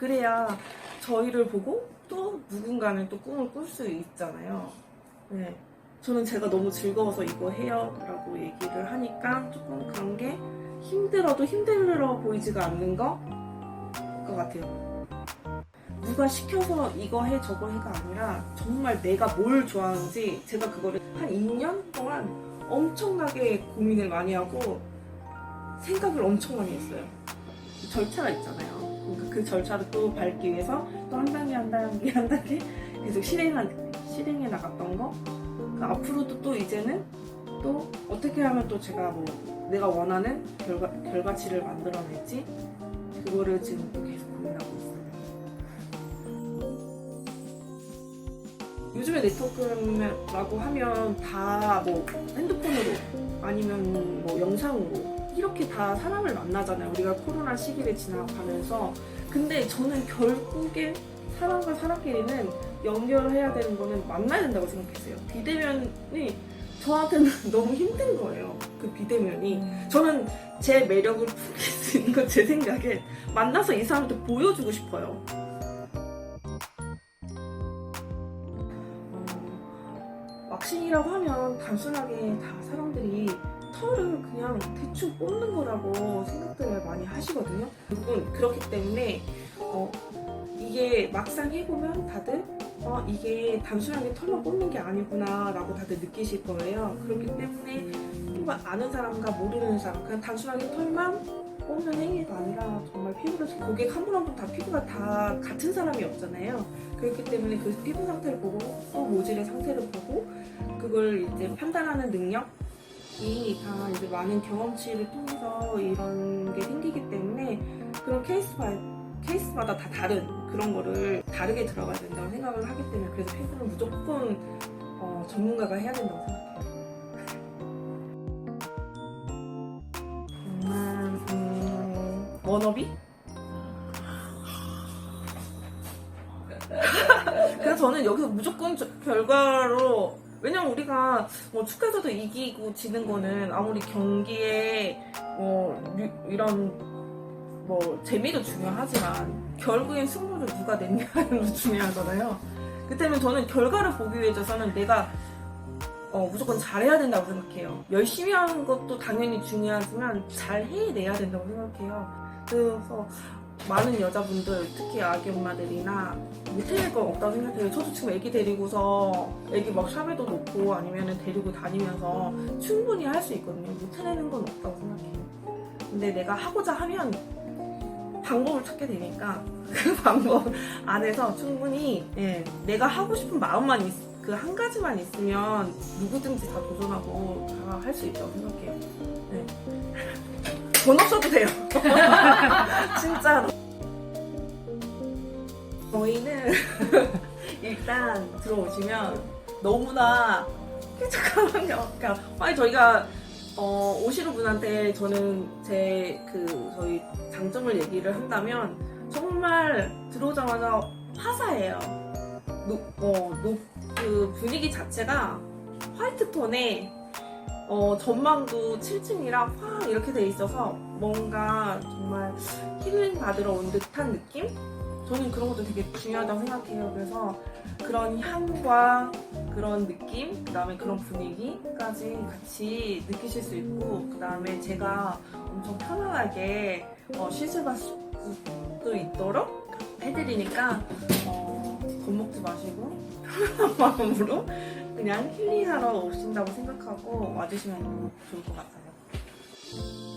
그래야 저희를 보고 또 누군가는 또 꿈을 꿀 수 있잖아요. 네. 저는 제가 너무 즐거워서 이거 해요 라고 얘기를 하니까 조금 그런 게 힘들어도 힘들어 보이지가 않는 거? 것 같아요. 누가 시켜서 이거 해 저거 해가 아니라 정말 내가 뭘 좋아하는지 제가 그거를 한 2년 동안 엄청나게 고민을 많이 하고 생각을 엄청 많이 했어요. 절차가 있잖아요. 그러니까 그 절차를 또 밟기 위해서 또 한 단계 한 단계 한 단계 계속 실행한 실행해 나갔던 거. 그 앞으로도 또 이제는 또 어떻게 하면 또 제가 뭐 내가 원하는 결과 결과치를 만들어낼지 그거를 지금 또 계속 고민하고 있어요. 요즘에 네트워크라고 하면 다 뭐 핸드폰으로 아니면 뭐 영상으로 이렇게 다 사람을 만나잖아요. 우리가 코로나 시기를 지나가면서. 근데 저는 결국에 사람과 사람끼리는 연결해야 되는 거는 만나야 된다고 생각했어요. 비대면이 저한테는 너무 힘든 거예요. 그 비대면이. 저는 제 매력을 풍길 수 있는 건 제 생각에 만나서 이 사람한테 보여주고 싶어요. 어, 왁싱이라고 하면 단순하게 다 사람들이 털을 그냥 대충 뽑는 거라고 생각들을 많이 하시거든요. 여러분 그렇기 때문에 어, 이게 막상 해보면 다들 어, 이게 단순하게 털만 뽑는 게 아니구나라고 다들 느끼실 거예요. 그렇기 때문에 정말 아는 사람과 모르는 사람 그냥 단순하게 털만 뽑는 행위가 아니라 정말 피부를 고객 한 분 한 분 다 피부가 다 같은 사람이 없잖아요. 그렇기 때문에 그 피부 상태를 보고 또 모질의 상태를 보고 그걸 이제 판단하는 능력 이 다 이제 많은 경험치를 통해서 이런 게 생기기 때문에 그런 케이스 바 케이스마다 다 다른 그런 거를 다르게 들어가야 된다고 생각을 하기 때문에 그래서 피부는 무조건 어, 전문가가 해야 된다고 생각해요. 음, 음, 워너비? 그래서 저는 여기서 무조건 저- 결과로 왜냐면 우리가 뭐 축구에서도 이기고 지는 거는 아무리 경기에 뭐 유- 이런 뭐 재미도 중요하지만 결국엔 승부를 누가 냈냐는 게 중요하잖아요. 그때는 저는 결과를 보기 위해서는 내가 어, 무조건 잘해야 된다고 생각해요. 열심히 하는 것도 당연히 중요하지만 잘 해내야 된다고 생각해요. 그래서 많은 여자분들, 특히 아기 엄마들이나 못해낼 건 없다고 생각해요. 저도 지금 애기 데리고서 애기 막 샵에도 놓고 아니면 데리고 다니면서 충분히 할 수 있거든요. 못해내는 건 없다고 생각해요. 근데 내가 하고자 하면 방법을 찾게 되니까 그 방법 안에서 충분히 예, 내가 하고 싶은 마음만 그 한 가지만 있으면 누구든지 다 도전하고 다 할 수 있다고 생각해요. 네. 돈 없어도 돼요. 진짜로. 저희는 일단 들어오시면 너무나 쾌적하거든요. 그러니까 아니 저희가 어, 오시는 분한테 저는 제 그 저희 장점을 얘기를 한다면 정말 들어오자마자 화사해요. 노, 어, 노, 그 분위기 자체가 화이트 톤에 어, 전망도 7층이라 확 이렇게 돼 있어서 뭔가 정말 힐링 받으러 온 듯한 느낌? 저는 그런 것도 되게 중요하다고 생각해요. 그래서 그런 향과 그런 느낌, 그 다음에 그런 분위기까지 같이 느끼실 수 있고, 그 다음에 제가 엄청 편안하게 어, 시술할 수도 있도록 해드리니까, 어, 겁먹지 마시고, 편안한 마음으로 그냥 힐링하러 오신다고 생각하고 와주시면 좋을 것 같아요.